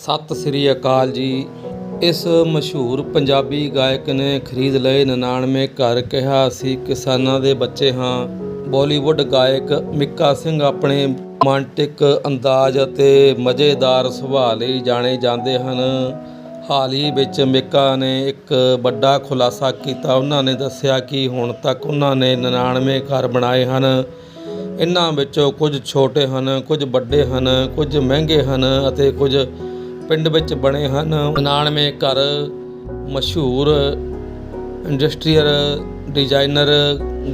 ਸਤਿ ਸ੍ਰੀ ਅਕਾਲ ਜੀ। ਇਸ ਮਸ਼ਹੂਰ ਪੰਜਾਬੀ ਗਾਇਕ ਨੇ ਖਰੀਦ ਲਏ 99 ਘਰ, ਕਿਹਾ ਅਸੀਂ ਕਿਸਾਨਾਂ ਦੇ ਬੱਚੇ ਹਾਂ। ਬਾਲੀਵੁੱਡ ਗਾਇਕ ਮਿੱਕਾ ਸਿੰਘ ਆਪਣੇ ਰੋਮਾਂਟਿਕ ਅੰਦਾਜ਼ ਅਤੇ ਮਜ਼ੇਦਾਰ ਸੁਭਾਅ ਲਈ ਜਾਣੇ ਜਾਂਦੇ ਹਨ। ਹਾਲ ਹੀ ਵਿੱਚ ਮਿੱਕਾ ਨੇ ਇੱਕ ਵੱਡਾ ਖੁਲਾਸਾ ਕੀਤਾ। ਉਹਨਾਂ ਨੇ ਦੱਸਿਆ ਕਿ ਹੁਣ ਤੱਕ ਉਹਨਾਂ ਨੇ 99 ਘਰ ਬਣਾਏ ਹਨ। ਇਹਨਾਂ ਵਿੱਚੋਂ ਕੁਝ ਛੋਟੇ ਹਨ, ਕੁਝ ਵੱਡੇ ਹਨ, ਕੁਝ ਮਹਿੰਗੇ ਹਨ ਅਤੇ ਕੁਝ ਪਿੰਡ ਵਿੱਚ ਬਣੇ ਹਨ। 99 ਘਰ ਮਸ਼ਹੂਰ ਇੰਡਸਟਰੀਅਲ ਡਿਜ਼ਾਈਨਰ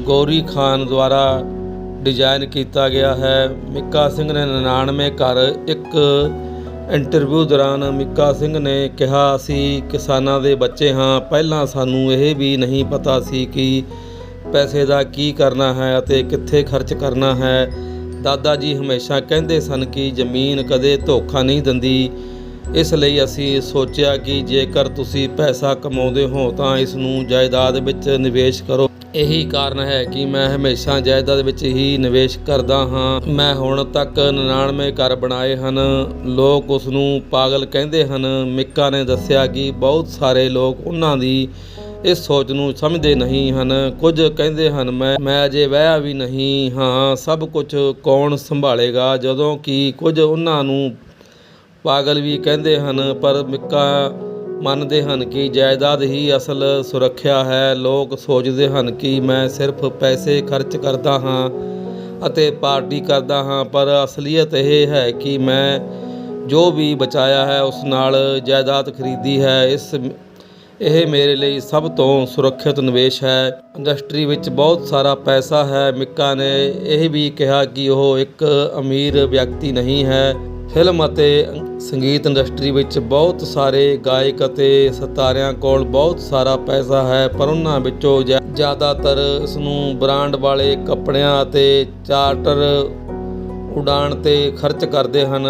ਗੌਰੀ ਖਾਨ ਦੁਆਰਾ ਡਿਜ਼ਾਈਨ ਕੀਤਾ ਗਿਆ ਹੈ। ਮਿੱਕਾ ਸਿੰਘ ਨੇ 99 ਘਰ ਇੱਕ ਇੰਟਰਵਿਊ ਦੌਰਾਨ ਮਿੱਕਾ ਸਿੰਘ ਨੇ ਕਿਹਾ ਅਸੀਂ ਕਿਸਾਨਾਂ ਦੇ ਬੱਚੇ ਹਾਂ। ਪਹਿਲਾਂ ਸਾਨੂੰ ਇਹ ਵੀ ਨਹੀਂ ਪਤਾ ਸੀ ਕਿ ਪੈਸੇ ਦਾ ਕੀ ਕਰਨਾ ਹੈ ਅਤੇ ਕਿੱਥੇ ਖਰਚ ਕਰਨਾ ਹੈ। ਦਾਦਾ ਜੀ ਹਮੇਸ਼ਾ ਕਹਿੰਦੇ ਸਨ ਕਿ ਜ਼ਮੀਨ ਕਦੇ ਧੋਖਾ ਨਹੀਂ ਦਿੰਦੀ। ਇਸ ਲਈ ਅਸੀਂ ਸੋਚਿਆ ਕਿ ਜੇਕਰ ਤੁਸੀਂ ਪੈਸਾ ਕਮਾਉਂਦੇ ਹੋ ਤਾਂ ਇਸ ਨੂੰ ਜਾਇਦਾਦ ਵਿੱਚ ਨਿਵੇਸ਼ ਕਰੋ। ਇਹੀ ਕਾਰਨ ਹੈ ਕਿ ਮੈਂ ਹਮੇਸ਼ਾ ਜਾਇਦਾਦ ਵਿੱਚ ਹੀ ਨਿਵੇਸ਼ ਕਰਦਾ ਹਾਂ। ਮੈਂ ਹੁਣ ਤੱਕ 99 ਘਰ ਬਣਾਏ ਹਨ। ਲੋਕ ਉਸ ਨੂੰ ਪਾਗਲ ਕਹਿੰਦੇ ਹਨ। ਮਿੱਕਾ ਨੇ ਦੱਸਿਆ ਕਿ ਬਹੁਤ ਸਾਰੇ ਲੋਕ ਉਹਨਾਂ ਦੀ ਇਸ ਸੋਚ ਨੂੰ ਸਮਝਦੇ ਨਹੀਂ ਹਨ। ਕੁਝ ਕਹਿੰਦੇ ਹਨ, ਮੈਂ ਮੈਂ ਅਜੇ ਵਿਆਹਿਆ ਵੀ ਨਹੀਂ ਹਾਂ। ਸਭ ਕੁਝ ਕੌਣ ਸੰਭਾਲੇਗਾ? ਜਦੋਂ ਕਿ ਕੁਝ ਉਹਨਾਂ ਨੂੰ ਪਾਗਲ ਵੀ ਕਹਿੰਦੇ ਹਨ, ਪਰ ਮਿੱਕਾ ਮੰਨਦੇ ਹਨ ਕਿ ਜਾਇਦਾਦ ਹੀ ਅਸਲ ਸੁਰੱਖਿਆ ਹੈ। ਲੋਕ ਸੋਚਦੇ ਹਨ ਕਿ ਮੈਂ ਸਿਰਫ ਪੈਸੇ ਖਰਚ ਕਰਦਾ ਹਾਂ ਅਤੇ ਪਾਰਟੀ ਕਰਦਾ ਹਾਂ, ਪਰ ਅਸਲੀਅਤ ਇਹ ਹੈ ਕਿ ਮੈਂ ਜੋ ਵੀ ਬਚਾਇਆ ਹੈ, ਉਸ ਨਾਲ ਜਾਇਦਾਦ ਖਰੀਦੀ ਹੈ। ਇਸ ਇਹ ਮੇਰੇ ਲਈ ਸਭ ਤੋਂ ਸੁਰੱਖਿਅਤ ਨਿਵੇਸ਼ ਹੈ। ਇੰਡਸਟਰੀ ਵਿੱਚ ਬਹੁਤ ਸਾਰਾ ਪੈਸਾ ਹੈ। ਮਿੱਕਾ ਨੇ ਇਹ ਵੀ ਕਿਹਾ ਕਿ ਉਹ ਇੱਕ ਅਮੀਰ ਵਿਅਕਤੀ ਨਹੀਂ ਹੈ। ਫਿਲਮ ਅਤੇ ਸੰਗੀਤ ਇੰਡਸਟਰੀ ਵਿੱਚ ਬਹੁਤ ਸਾਰੇ ਗਾਇਕ ਅਤੇ ਸਿਤਾਰਿਆਂ ਕੋਲ ਬਹੁਤ ਸਾਰਾ ਪੈਸਾ ਹੈ, ਪਰ ਉਹਨਾਂ ਵਿੱਚੋਂ ਜ਼ਿਆ- ਜ਼ਿਆਦਾਤਰ ਇਸ ਨੂੰ ਬ੍ਰਾਂਡ ਵਾਲੇ ਕੱਪੜਿਆਂ ਅਤੇ ਚਾਰਟਰ ਉਡਾਣ ਤੇ ਖਰਚ ਕਰਦੇ ਹਨ।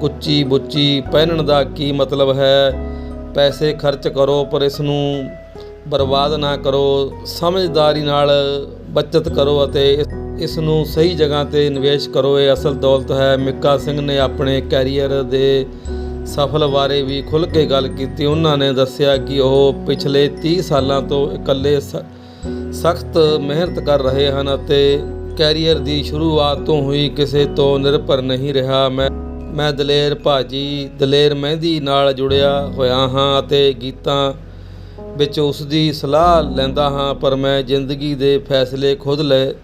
ਗੁੱਚੀ ਬੁੱਚੀ ਪਹਿਨਣ ਦਾ ਕੀ ਮਤਲਬ ਹੈ? ਪੈਸੇ ਖਰਚ ਕਰੋ, ਪਰ ਇਸ ਨੂੰ ਬਰਬਾਦ ਨਾ ਕਰੋ। ਸਮਝਦਾਰੀ ਨਾਲ ਬਚਤ ਕਰੋ ਅਤੇ ਇਸ- ਨੂੰ ਸਹੀ ਜਗ੍ਹਾ ਤੇ ਨਿਵੇਸ਼ ਕਰੋ। ਇਹ ਅਸਲ ਦੌਲਤ ਹੈ। ਮਿੱਕਾ ਸਿੰਘ ਨੇ ਆਪਣੇ ਕੈਰੀਅਰ ਦੇ ਸਫਲ ਬਾਰੇ ਵੀ ਖੁੱਲ੍ਹ ਕੇ ਗੱਲ ਕੀਤੀ। ਉਹਨਾਂ ਨੇ ਦੱਸਿਆ ਕਿ ਉਹ ਪਿਛਲੇ 30 ਸਾਲਾਂ ਤੋਂ ਇਕੱਲੇ ਸਖਤ ਮਿਹਨਤ ਕਰ ਰਹੇ ਹਨ ਅਤੇ ਕੈਰੀਅਰ ਦੀ ਸ਼ੁਰੂਆਤ ਤੋਂ ਹੀ ਕਿਸੇ ਤੋਂ ਨਿਰਭਰ ਨਹੀਂ ਰਿਹਾ। ਮੈਂ ਮੈਂ ਦਲੇਰ ਭਾਜੀ, ਦਲੇਰ ਮਹਿੰਦੀ ਨਾਲ ਜੁੜਿਆ ਹੋਇਆ ਹਾਂ ਅਤੇ ਗੀਤਾਂ ਵਿੱਚ ਉਸ ਦੀ ਸਲਾਹ ਲੈਂਦਾ ਹਾਂ, ਪਰ ਮੈਂ ਜ਼ਿੰਦਗੀ ਦੇ ਫੈਸਲੇ ਖੁਦ ਲਏ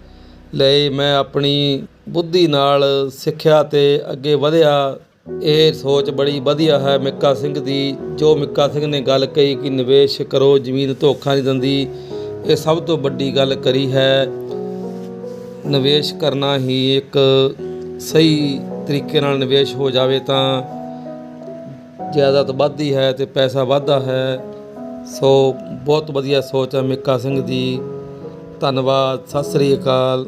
ਲਈ ਮੈਂ ਆਪਣੀ ਬੁੱਧੀ ਨਾਲ ਸਿੱਖਿਆ ਤੇ ਅੱਗੇ ਵਧਿਆ। ਇਹ ਸੋਚ ਬੜੀ ਵਧੀਆ ਹੈ। ਮਿੱਕਾ ਸਿੰਘ ਦੀ, ਜੋ ਮਿੱਕਾ ਸਿੰਘ ਨੇ ਗੱਲ ਕਹੀ ਕਿ ਨਿਵੇਸ਼ ਕਰੋ, ਜ਼ਮੀਨ ਧੋਖਾ ਨਹੀਂ ਦਿੰਦੀ, ਇਹ ਸਭ ਤੋਂ ਵੱਡੀ ਗੱਲ ਕਰੀ ਹੈ। ਨਿਵੇਸ਼ ਕਰਨਾ ਹੀ ਇੱਕ ਸਹੀ ਤਰੀਕੇ ਨਾਲ ਨਿਵੇਸ਼ ਹੋ ਜਾਵੇ ਤਾਂ ਜਾਇਦਾਦ ਵੱਧਦੀ ਹੈ ਤੇ ਪੈਸਾ ਵੱਧਦਾ ਹੈ। ਸੋ ਬਹੁਤ ਵਧੀਆ ਸੋਚ ਹੈ ਮਿੱਕਾ ਸਿੰਘ ਦੀ। ਧੰਨਵਾਦ। ਸਤਿ ਸ੍ਰੀ ਅਕਾਲ।